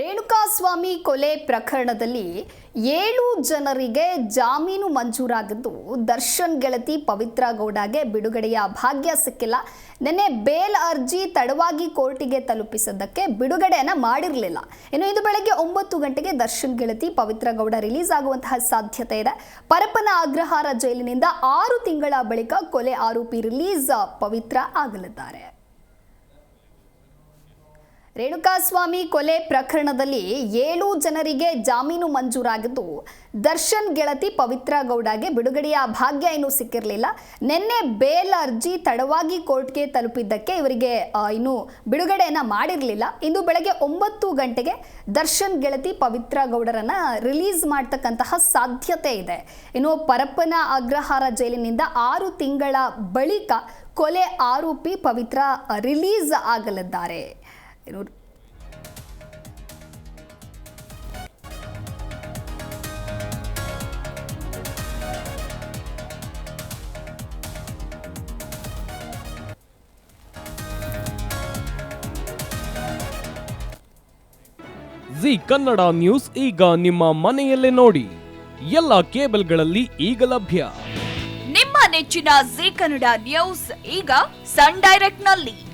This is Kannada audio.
ರೇಣುಕಾಸ್ವಾಮಿ ಕೊಲೆ ಪ್ರಕರಣದಲ್ಲಿ ಏಳು ಜನರಿಗೆ ಜಾಮೀನು ಮಂಜೂರಾಗಿದ್ದು ದರ್ಶನ್ ಗೆಳತಿ ಪವಿತ್ರ ಗೌಡಗೆ ಬಿಡುಗಡೆಯ ಭಾಗ್ಯ ಸಿಕ್ಕಿಲ್ಲ. ನಿನ್ನೆ ಬೇಲ್ ಅರ್ಜಿ ತಡವಾಗಿ ಕೋರ್ಟಿಗೆ ತಲುಪಿಸಿದ್ದಕ್ಕೆ ಬಿಡುಗಡೆಯನ್ನ ಮಾಡಿರಲಿಲ್ಲ. ಇನ್ನು ಇಂದು ಬೆಳಗ್ಗೆ ಒಂಬತ್ತು ಗಂಟೆಗೆ ದರ್ಶನ್ ಗೆಳತಿ ಪವಿತ್ರ ಗೌಡ ರಿಲೀಸ್ ಆಗುವಂತಹ ಸಾಧ್ಯತೆ ಇದೆ. ಪರಪ್ಪನ ಅಗ್ರಹಾರ ಜೈಲಿನಿಂದ ಆರು ತಿಂಗಳ ಬಳಿಕ ಕೊಲೆ ಆರೋಪಿ ರಿಲೀಸ್ ಪವಿತ್ರ ಆಗಲಿದ್ದಾರೆ. ರೇಣುಕಾಸ್ವಾಮಿ ಕೊಲೆ ಪ್ರಕರಣದಲ್ಲಿ ಏಳು ಜನರಿಗೆ ಜಾಮೀನು ಮಂಜೂರಾಗಿದ್ದು, ದರ್ಶನ್ ಗೆಳತಿ ಪವಿತ್ರ ಗೌಡಗೆ ಬಿಡುಗಡೆಯ ಭಾಗ್ಯ ಇನ್ನೂ ಸಿಕ್ಕಿರಲಿಲ್ಲ. ನಿನ್ನೆ ಬೇಲ್ ಅರ್ಜಿ ತಡವಾಗಿ ಕೋರ್ಟ್ಗೆ ತಲುಪಿದ್ದಕ್ಕೆ ಇವರಿಗೆ ಇನ್ನು ಬಿಡುಗಡೆಯನ್ನು ಮಾಡಿರಲಿಲ್ಲ. ಇಂದು ಬೆಳಗ್ಗೆ ಒಂಬತ್ತು ಗಂಟೆಗೆ ದರ್ಶನ್ ಗೆಳತಿ ಪವಿತ್ರ ಗೌಡರನ್ನ ರಿಲೀಸ್ ಮಾಡ್ತಕ್ಕಂತಹ ಸಾಧ್ಯತೆ ಇದೆ. ಇನ್ನು ಪರಪ್ಪನ ಅಗ್ರಹಾರ ಜೈಲಿನಿಂದ ಆರು ತಿಂಗಳ ಬಳಿಕ ಕೊಲೆ ಆರೋಪಿ ಪವಿತ್ರ ರಿಲೀಸ್ ಆಗಲಿದ್ದಾರೆ. ಇನ್ನು ಜಿ ಕನ್ನಡ ನ್ಯೂಸ್ ಈಗ ನಿಮ್ಮ ಮನೆಯಲ್ಲೇ ನೋಡಿ. ಎಲ್ಲ ಕೇಬಲ್ಗಳಲ್ಲಿ ಈಗ ಲಭ್ಯ. ನಿಮ್ಮ ನೆಚ್ಚಿನ ಜಿ ಕನ್ನಡ ನ್ಯೂಸ್ ಈಗ ಸನ್ ಡೈರೆಕ್ಟ್ನಲ್ಲಿ